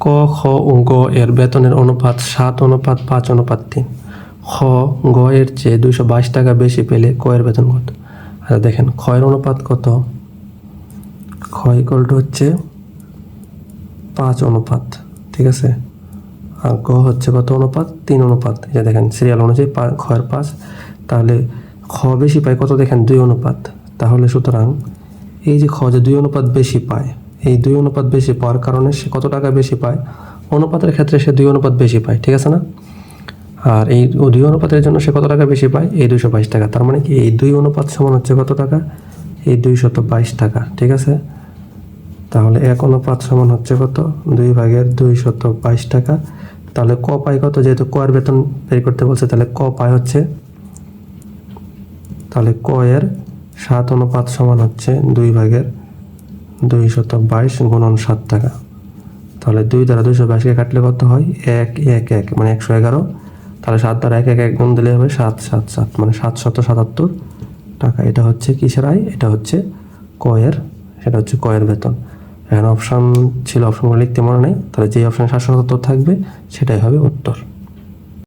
ক, খ ও গ এর বেতনের অনুপাত সাত অনুপাত পাঁচ অনুপাত তিন। খ, গ এর চেয়ে দুইশো বাইশ টাকা বেশি পেলে ক এর বেতন কত? আচ্ছা দেখেন এর অনুপাত কত? খ ইকুয়াল টু হচ্ছে পাঁচ অনুপাত, ঠিক আছে? আর গ হচ্ছে কত অনুপাত? তিন অনুপাত। যে দেখেন সিরিয়াল অনুযায়ী পা- এর পাঁচ, তাহলে খ বেশি পায় কত? দেখেন, দুই অনুপাত। তাহলে সুতরাং এই যে খ যে দুই অনুপাত বেশি পায় এই দুই অনুপাত বেশি পাওয়ার কারণে সে কত টাকা বেশি পায়? অনুপাতের ক্ষেত্রে সে দুই অনুপাত বেশি পায়, ঠিক আছে না? আর এই দুই অনুপাতের জন্য সে কত টাকা বেশি পায়? এই দুইশো বাইশ টাকা। তার মানে কি? এই দুই অনুপাত সমান হচ্ছে কত টাকা? এই দুইশত বাইশ টাকা, ঠিক আছে? তাহলে এক অনুপাত সমান হচ্ছে কত? দুই ভাগের দুই শত বাইশ টাকা। তাহলে ক পায় কত? যেহেতু ক এর বেতন বের করতে বলছে, তাহলে ক পায় হচ্ছে? তাহলে ক এর সাত অনুপাত সমান হচ্ছে দুই ভাগের দুই শত বাইশ গুণন সাত টাকা। তাহলে দুই দ্বারা দুইশো বাইশকে কাটলে কত হয়? এক এক এক মানে একশো এগারো। তাহলে সাত দ্বারা এক এক এক গুণ দিলে হবে সাত সাত সাত মানে সাতশত সাতাত্তর টাকা। এটা হচ্ছে কিসের আয়? এটা হচ্ছে কয়ের, সেটা হচ্ছে কয়ের বেতন। এখানে অপশান ছিল অপশানগুলো লিখতে মনে নেই। তাহলে যে অপশান সাতশো সাতাত্তর থাকবে, সেটাই হবে উত্তর।